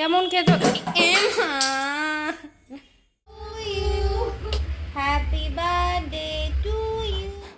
কেমন খেতে?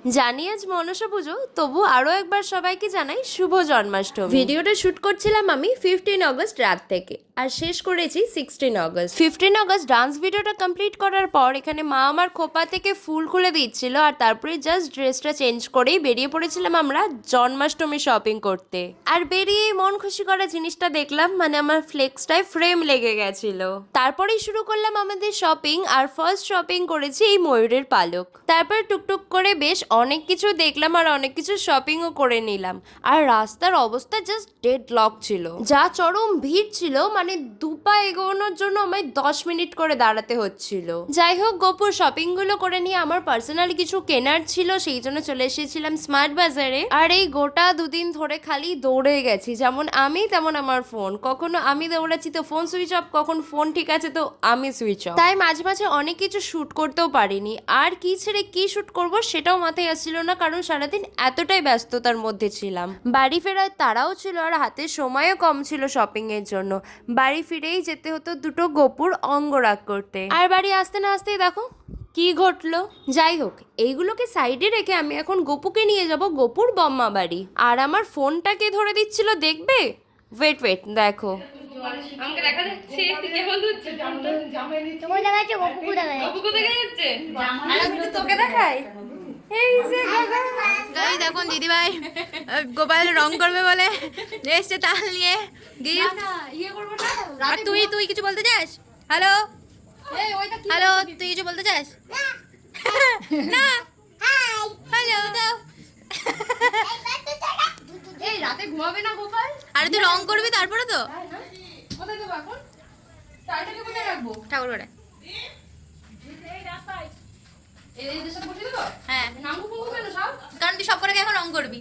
জানি আজ মনসা পুজো তবু আরও একবার সবাইকে জানাই শুভ জন্মাষ্টমী। ভিডিওটা শুট করছিলাম আমি ফিফটিন অগস্ট রাত থেকে আর শেষ করেছি sixteen August fifteen August dance ভিডিওটা কমপ্লিট করার পর এখানে মা আমার খোপা থেকে ফুল খুলে দিচ্ছিল আর তারপরে জাস্ট ড্রেসটা চেঞ্জ করেই বেরিয়ে পড়েছিলাম আমরা জন্মাষ্টমী শপিং করতে। আর বেরিয়ে মন খুশি করা জিনিসটা দেখলাম মানে আমার ফ্লেক্সটায় ফ্রেম লেগে গেছিল। তারপরেই শুরু করলাম আমাদের শপিং আর ফার্স্ট শপিং করেছি এই ময়ূরের পালক। তারপর টুকটুক করে বেশ অনেক কিছু দেখলাম আর অনেক কিছু শপিংও করে নিলাম। আর রাস্তার অবস্থা জাস্ট ডেড লক ছিল। যা চরম ভিড় ছিল মানে দুপা এগোনোর জন্য আমায় দশ মিনিট করে দাঁড়াতে হচ্ছিল। যাই হোক, গোপুর শপিংগুলো করে নিয়ে আমার পার্সোনালি কিছু কেনার ছিল, সেই জন্য চলে এসেছিলাম স্মার্ট বাজারে আর এই গোটা দুদিন ধরে খালি দৌড়ে গেছি। যেমন আমি, তেমন আমার ফোন কখনো আমি দৌড়াচ্ছি তো ফোন সুইচ অফ কখন ফোন ঠিক আছে তো আমি সুইচ অফ তাই মাঝে মাঝে অনেক কিছু শুট করতেও পারিনি। আর কি ছেড়ে কি শুট করব সেটাও মাথায় আসছিল না কারণ সারাদিন এতটাই ব্যস্ততার মধ্যে ছিলাম। বাড়ি ফেরার তারাও ছিল আর হাতে সময়ও কম ছিল শপিং এর জন্য। বাড়ি ফিরেই যেতে হতো দুটো গোপুর অঙ্গরাগ করতে। আর বাড়ি আসতে না আসতেই দেখো কি ঘটলো? যাই হোক এইগুলোকে সাইডে রেখে আমি এখন গোপুকে নিয়ে যাব গোপুর বম্মা বাড়ি। আর আমার ফোনটাকে ধরে দিচ্ছিল দেখবে? ওয়েট ওয়েট দেখো। আমাকে দেখা যাচ্ছে কেমন হচ্ছে তোমার দেখা গপু তোকে দেখাই এই যে গাগা এই দেখুন দিদিভাই গোপাল রং করবে বলে। এসছে তাল নিয়ে। গিফট। ইয়ে করব না। আর তুই তুই কিছু বলতে চাস? হ্যালো এই ওইটা কি হ্যালো তুই কিছু বলতে চাস? না। হ্যালো দাও। এই রাতে ঘুমাবে না গোপাল? আরে তুই রং করবি তারপরে তো? তাই কোথায় দেবো এখন? টাইটাকে কোথায় রাখব? ঠাকুর ঘরে হ্যাঁ। কারণ তুই সব করে এখন রং করবি।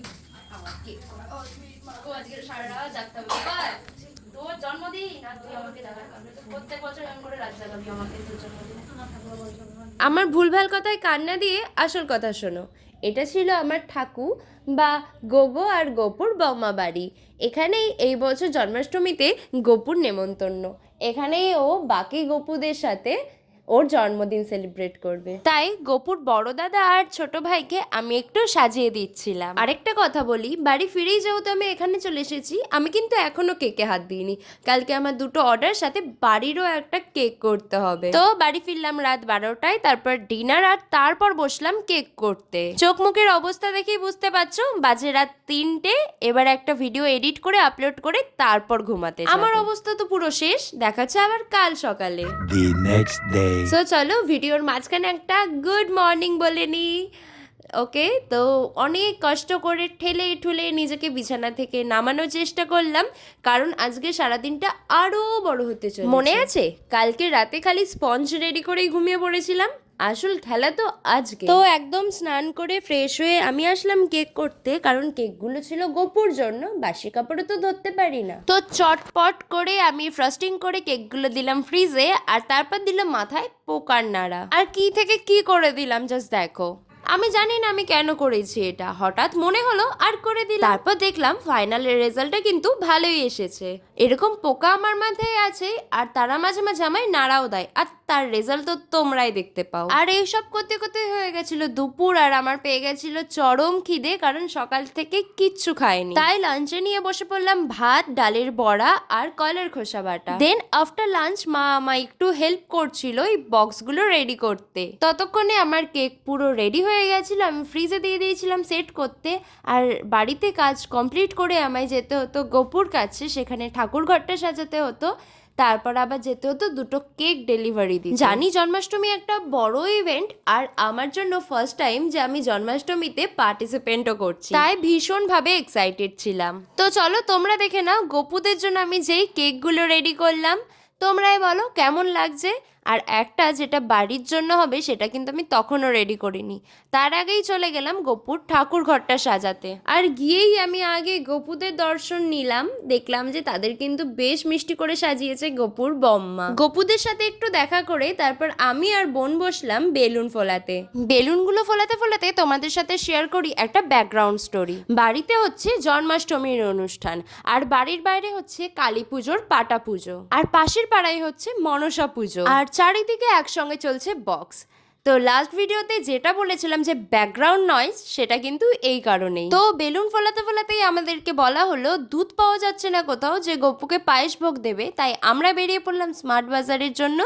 আমরা তো প্রত্যেক বছর এমন করে রাত জাগাবি আমাকে তোর জন্মদিনে। আমার ভুলভাল কথায় কান্না দিয়ে আসল কথা শোনো। এটা ছিল আমার ঠাকু বা গোগো আর গোপুর বম্মা বাড়ি। এখানেই এই বছর জন্মাষ্টমীতে গোপুর নেমন্তন্ন। এখানেই ও বাকি গোপুদের সাথে ওর জন্মদিন সেলিব্রেট করবে। তাই গোপুর বড় দাদা আর ছোট ভাইকে আমি একটু সাজিয়ে দিচ্ছিলাম। আরেকটা কথা বলি বাড়ি ফিরেই যেহেতু আমি এখানে চলে এসেছি আমি কিন্তু এখনও কেকে হাত দিইনি। কালকে আমার দুটো অর্ডার সাথে বাড়িরও একটা কেক করতে হবে। তো বাড়ি ফিরলাম রাত বারোটায় তারপর ডিনার আর তারপর বসলাম কেক করতে। চোখ মুখের অবস্থা দেখেই বুঝতে পারছ বাজে রাত তিনটে এবার একটা ভিডিও এডিট করে আপলোড করে তারপর ঘুমাতে আমার অবস্থা তো পুরো শেষ দেখাচ্ছে আবার কাল সকালে। The next day. সো চলো ভিডিওর মাঝখানে একটা গুড মর্নিং বলে নিই ওকে তো অনেক কষ্ট করে ঠেলে ঠুলে নিজেকে বিছানা থেকে নামানোর চেষ্টা করলাম কারণ আজকে সারাদিনটা আরও বড় হতে চলে মনে আছে? কালকে রাতে খালি স্পঞ্জ রেডি করেই ঘুমিয়ে পড়েছিলাম। আসল খেলা তো আজকে। তো একদম স্নান করে ফ্রেশ হয়ে আমি আসলাম কেক করতে কারণ কেকগুলো ছিল গোপুর জন্য বাসি কাপড়ে তো ধরতে পারি না। তো চটপট করে আমি ফ্রস্টিং করে কেকগুলো দিলাম ফ্রিজে আর তারপর দিলাম মাথায় পোকার নাড়া। আর কি থেকে কি করে দিলাম জাস্ট দেখো। আমি জানি না আমি কেন করেছি এটা। হঠাৎ মনে হলো, আর করে দিলাম। তারপর দেখলাম ফাইনালের রেজাল্টটা কিন্তু ভালোই এসেছে। এরকম পোকা আমার মাথায় আছে, আর তারা মাঝে মাঝে আমায় নাড়াও দেয়, আর তার রেজাল্ট তো তোমরাই দেখতে পাও। আর এইসব করতে করতে হয়ে গেছিল দুপুর, আর আমার পেয়ে গেছিল চরম খিদে, কারণ সকাল থেকে কিচ্ছু খাইনি। তাই লাঞ্চে নিয়ে বসে পড়লাম ভাত, ডালের বড়া, আর কলের খোসা বাটা। দেন আফটার লাঞ্চ মা আমায় একটু হেল্প করছিল এই বক্সগুলো রেডি করতে। ততক্ষণে আমার কেক পুরো রেডি হয়ে গেছিল, আমি ফ্রিজে দিয়ে দিয়েছিলাম সেট করতে। আর বাড়িতে কাজ কমপ্লিট করে আমায় যেতে হতো, গোপুর কাছে, সেখানে ঠাকুর ঘরটা সাজাতে হতো। তারপর আবার যেতে হতো দুটো কেক ডেলিভারি দিই জানি জন্মাষ্টমী একটা বড় ইভেন্ট আর আমার জন্য ফার্স্ট টাইম যে আমি জন্মাষ্টমীতে পার্টিসিপেন্টও করছি। তাই ভীষণভাবে এক্সাইটেড ছিলাম। তো চলো তোমরা দেখে নাও, গোপুদের জন্য আমি যেই কেকগুলো রেডি করলাম। তোমরাই বলো, কেমন লাগছে? আর একটা যেটা বাড়ির জন্য হবে, সেটা কিন্তু আমি তখনও রেডি করিনি। তার আগেই চলে গেলাম গোপুর ঠাকুর ঘরটা সাজাতে। আর গিয়েই আমি আগে গোপুদের দর্শন নিলাম, দেখলাম যে তাদের কিন্তু বেশ মিষ্টি করে সাজিয়েছে গোপুর বম্মা। গোপুদের সাথে একটু দেখা করে তারপর আমি আর বোন বসলাম বেলুন ফোলাতে। বেলুনগুলো ফোলাতে ফোলাতে তোমাদের সাথে শেয়ার করি একটা ব্যাকগ্রাউন্ড স্টোরি বাড়িতে হচ্ছে জন্মাষ্টমীর অনুষ্ঠান, আর বাড়ির বাইরে হচ্ছে কালী পুজোর পাটা পুজো, আর পাশের পাড়ায় হচ্ছে মনসা পুজো। আর চারিদিকে একসঙ্গে চলছে বক্স তো লাস্ট ভিডিওতে যেটা বলেছিলাম যে ব্যাকগ্রাউন্ড নয়েজ সেটা কিন্তু এই কারণেই। তো বেলুন ফোলাতে ফোলাতেই আমাদেরকে বলা হলো, দুধ পাওয়া যাচ্ছে না কোথাও, যে গপুকে পায়েস ভোগ দেবে। তাই আমরা বেরিয়ে পড়লাম স্মার্ট বাজারের জন্য।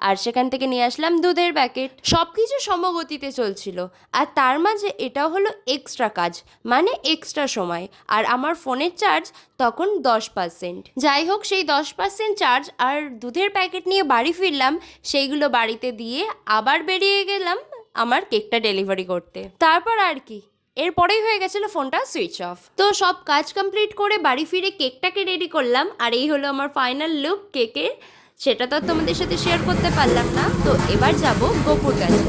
আর সেখান থেকে নিয়ে আসলাম দুধের প্যাকেট। সব কিছু সমগতিতে চলছিল। আর তার মাঝে এটা হলো এক্সট্রা কাজ মানে এক্সট্রা সময়। আর আমার ফোনের চার্জ তখন দশ পার্সেন্ট যাই হোক, সেই দশ পার্সেন্ট চার্জ আর দুধের প্যাকেট নিয়ে বাড়ি ফিরলাম, সেইগুলো বাড়িতে দিয়ে আবার বেরিয়ে গেলাম আমার কেকটা ডেলিভারি করতে। তারপর আর কি, এরপরেই হয়ে গেছিল ফোনটা সুইচ অফ তো সব কাজ কমপ্লিট করে বাড়ি ফিরে কেকটাকে রেডি করলাম, আর এই হলো আমার ফাইনাল লুক কেকের সেটা তো তোমাদের সাথে শেয়ার করতে পারলাম না। তো এবার যাব গোপুর কাছে।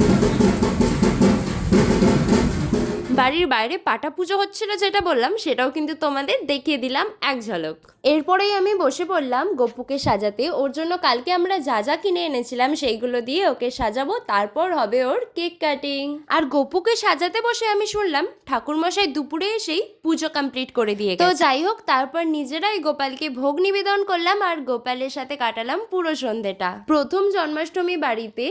বাড়ির বাইরে পাটা পুজো হচ্ছিল যেটা বললাম সেটাও কিন্তু তোমাদের দেখিয়ে দিলাম এক ঝলক। এরপরেই আমি বসে পড়লাম গপুকে সাজাতে। ওর জন্য কালকে আমরা যা যা কিনে এনেছিলাম সেইগুলো দিয়ে ওকে সাজাবো তারপর হবে ওর কেক কাটিং। আর গপুকে সাজাতে বসে আমি শুনলাম ঠাকুরমশাই দুপুরে এসেই পুজো কমপ্লিট করে দিয়ে তো যাই হোক তারপর নিজেরাই গোপালকে ভোগ নিবেদন করলাম আর গোপালের সাথে কাটালাম পুরো সন্ধেটা। প্রথম জন্মাষ্টমী বাড়িতে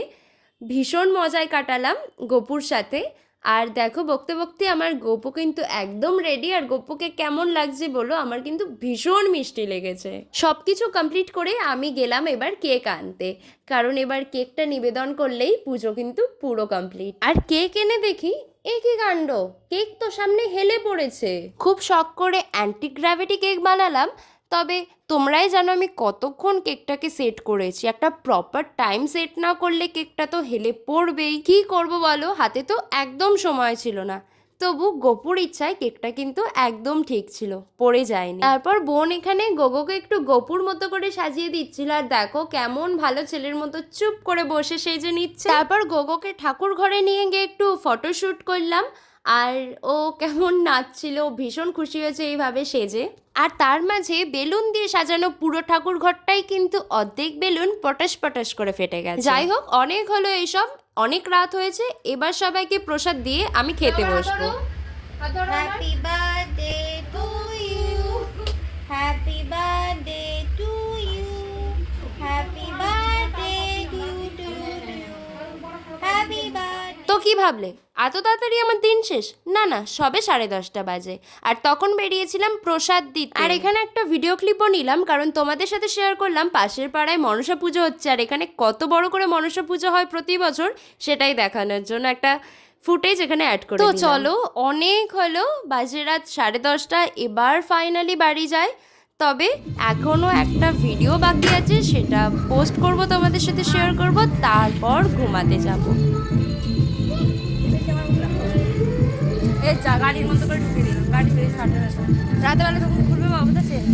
ভীষণ মজায় কাটালাম গোপুর সাথে। আর দেখো বকতে বকতে আমার গোপু কিন্তু একদম রেডি আর গোপুকে কেমন লাগছে বলো? আমার কিন্তু ভীষণ মিষ্টি লেগেছে। সব কিছু কমপ্লিট করে আমি গেলাম এবার কেক আনতে। কারণ এবার কেকটা নিবেদন করলেই পুজো কিন্তু পুরো কমপ্লিট আর কেক এনে দেখি, এ কি কাণ্ড? কেক তো সামনে হেলে পড়েছে। খুব শখ করে অ্যান্টি গ্র্যাভিটি কেক বানালাম তবে তোমরাই জানো আমি কতক্ষণ কেকটাকে সেট করেছি। একটা প্রপার টাইম সেট না করলে কেকটা তো হেলে পড়বেই। কি করব বলো? হাতে তো একদম সময় ছিল না। তবু গোপুর ইচ্ছায় কেকটা কিন্তু একদম ঠিক ছিল, পড়ে যায়নি। তারপর বোন এখানে গোগোকে একটু গোপুর মতো করে সাজিয়ে দিচ্ছিল। আর দেখো কেমন ভালো ছেলের মতো চুপ করে বসে সেজে নিচ্ছে। তারপর গোগোকে ঠাকুর ঘরে নিয়ে গিয়ে একটু ফটোশ্যুট করলাম। আর ও কেমন নাচছিল ভীষণ খুশি হয়েছে এইভাবে সেজে। আর তার মাঝে বেলুন দিয়ে সাজানো পুরো ঠাকুর ঘরটাই কিন্তু অর্ধেক বেলুন পটাশ পটাশ করে ফেটে গেছে। যাই হোক অনেক হলো এইসব অনেক রাত হয়েছে এবার সবাইকে প্রসাদ দিয়ে আমি খেতে বসবো। Happy birthday to you happy birthday to you happy birthday to to happy birthday তো কি ভাবলে? এত তাড়াতাড়ি আমার দিন শেষ? না না সবে সাড়ে দশটা বাজে। আর তখন বেরিয়েছিলাম প্রসাদ দিতে। আর এখানে একটা ভিডিও ক্লিপও নিলাম কারণ তোমাদের সাথে শেয়ার করলাম পাশের পাড়ায় মনসা পুজো হচ্ছে আর এখানে কত বড় করে মনসা পুজো হয় প্রতি বছর সেটাই দেখানোর জন্য একটা ফুটেজ এখানে অ্যাড করে তো চলো অনেক হলো বাজে রাত সাড়ে দশটা এবার ফাইনালি বাড়ি যায় তবে এখনও একটা ভিডিও বাকি আছে সেটা পোস্ট করব তোমাদের সাথে শেয়ার করব তারপর ঘুমাতে যাব। এই গাড়ির মতো করে ঢুকে দিলাম গাড়ি ফিরে ছাড়তে রাতে বেলা যখন খুলবে বাবু তো চেঞ্জ